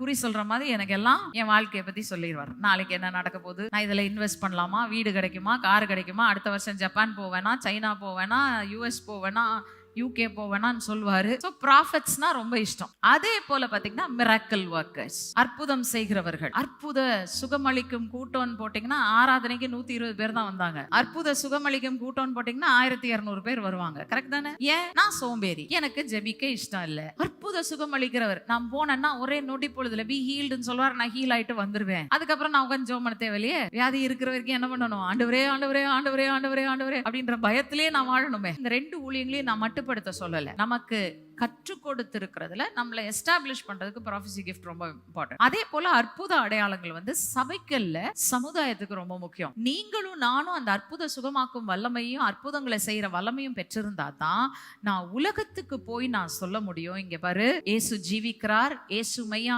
குறி சொல்ற மாதிரி எனக்கு எல்லாம் என் வாழ்க்கையை பத்தி சொல்லிடுவார். நாளைக்கு என்ன நடக்க போகுது? நான் இதுல இன்வெஸ்ட் பண்ணலாமா? வீடு கிடைக்குமா? கார் கிடைக்குமா? அடுத்த வருஷம் ஜப்பான் போவேனா? சைனா போவேனா? யூஎஸ் போவேனா? யூகே போவேனான்னு சொல்லுவாரு ஸோ ப்ராஃபிட்ஸ்னா ரொம்ப இஷ்டம். அதே போல பாத்தீங்கன்னா மிராக்கல் ஒர்க்கர்ஸ் அற்புதம் செய்கிறவர்கள். அற்புத சுகமளிக்கும் கூட்டம்னு போட்டீங்கன்னா ஆராதனைக்கு நூத்தி இருபது பேர் தான் வந்தாங்க. அற்புத சுகமளிக்கும் கூட்டம்னு போட்டீங்கன்னா ஆயிரத்தி இரநூறு பேர் வருவாங்க. கரெக்ட் தானே? ஏன்? நான் சோம்பேறி. எனக்கு ஜெபிக்க இஷ்டம் இல்ல. அற்புத சுகமளிக்கிறவர். நான் போனேன்னா ஒரே நொடி பொழுதுல பி ஹீல்டுன்னு சொல்லுவார் நான் ஹீல் ஆயிட்டு வந்துருவேன். அதுக்கப்புறம் நான் உட்காந்து ஜோம் பண்ண வியாதி இருக்கிற வரைக்கும் என்ன பண்ணணும்? ஆண்டவரே ஆண்டவரே ஆண்டவரே ஆண்டவரே ஆண்டவரே அப்படின்ற பயத்திலேயே நான் வாழணுமே. இந்த ரெண்டு ஊழியங்களையும் நான் மட்டும் மட்டுப்படுத்த சொல்லலை. நமக்கு கற்றுக் கொடுத்திருக்கிறதுல நம்மளை எஸ்டாப்ளிஷ் பண்றதுக்கு ப்ராஃபஸி கிஃப்ட் ரொம்ப இம்பார்ட்டன்ட் அதே போல அற்புத அடையாளங்கள் வந்து சபைக்கல்ல சமுதாயத்துக்கு ரொம்ப முக்கியம். நீங்களும் நானும் அந்த அற்புத சுகமாக்கும் வல்லமையும் அற்புதங்களை செய்யற வல்லமையும் பெற்றிருந்தா தான் நான் உலகத்துக்கு போய் நான் சொல்ல முடியும். இங்க பாரு ஏசு ஜீவிக்கிறார் ஏசு மையா